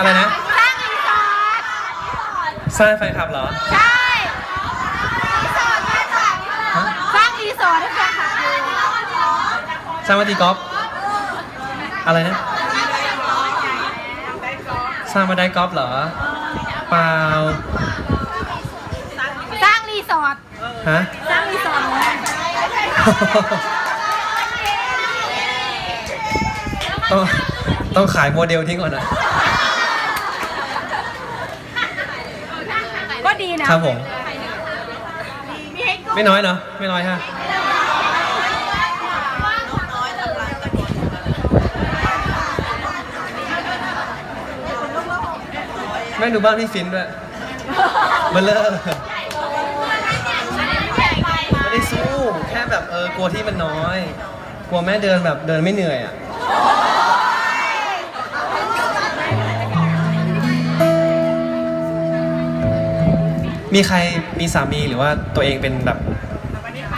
อะไรนะสร้างรีสอร์ทสร้างแฟนคลับเหรอ ใช่รีสอร์ทสร้างฮะสร้างรีสอร์ทให้แฟนคลับดูสร้างมาตีกอล์ฟอะไรนะ สร้างมาได้กอล์ฟเหรอ เปล่า สร้างรีสอร์ทฮะ สร้างรีสอร์ทเลยต้องต้องขายโมเดลทิ้งก่อนนะ ก็ดีนะครับผมไม่น้อยเนาะไม่น้อยฮะแม่งดูบ้านพี่ฟินด้วยเบลเลอร์ไม่ได้สู้ แค่แบบเออกลัวที่มันน้อย กลัวแม่เดินแบบเดินไม่เหนื่อยอะ มีใครมีสามีหรือว่าตัวเองเป็นแบบ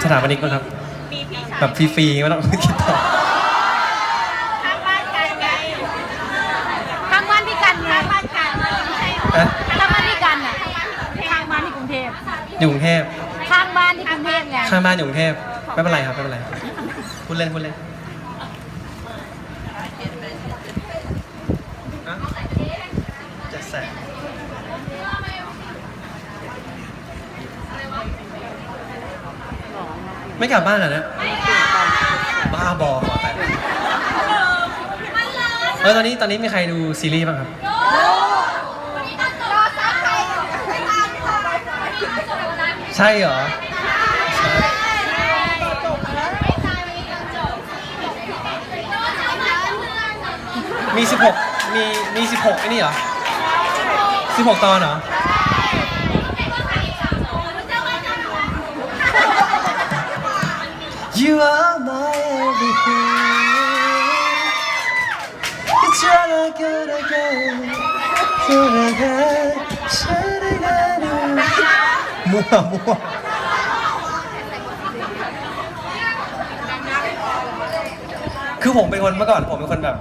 สถาปนิกบ้างครับแบบฟรีๆไม่ต้องคิดต่อข้างบ้านกันไงข้างบ้านพี่กันไงข้างบ้านกันฮะข้างบ้านพี่กันอะข้างบ้านที่กรุงเทพอยู่กรุงเทพข้างบ้านที่กรุงเทพไงข้างบ้านอยู่กรุงเทพไม่เป็นไรครับไม่เป็นไรพูดเล่นพูดเล่นอะจะแสบ ไม่กลับบ้านเหรอเนี่ยบ้าบอขอแต่เออตอนนี้ตอนนี้มีใครดูซีรีส์บ้างครับ ใช่เหรอ มี 16 มีมี 16ไอ้นี่เหรอ 16 ตอนเหรอ You are my everything. It's all I gotta go. Gotta go. มั่วมั่วคือผมเป็นคนเมื่อก่อนผมเป็นคนแบบ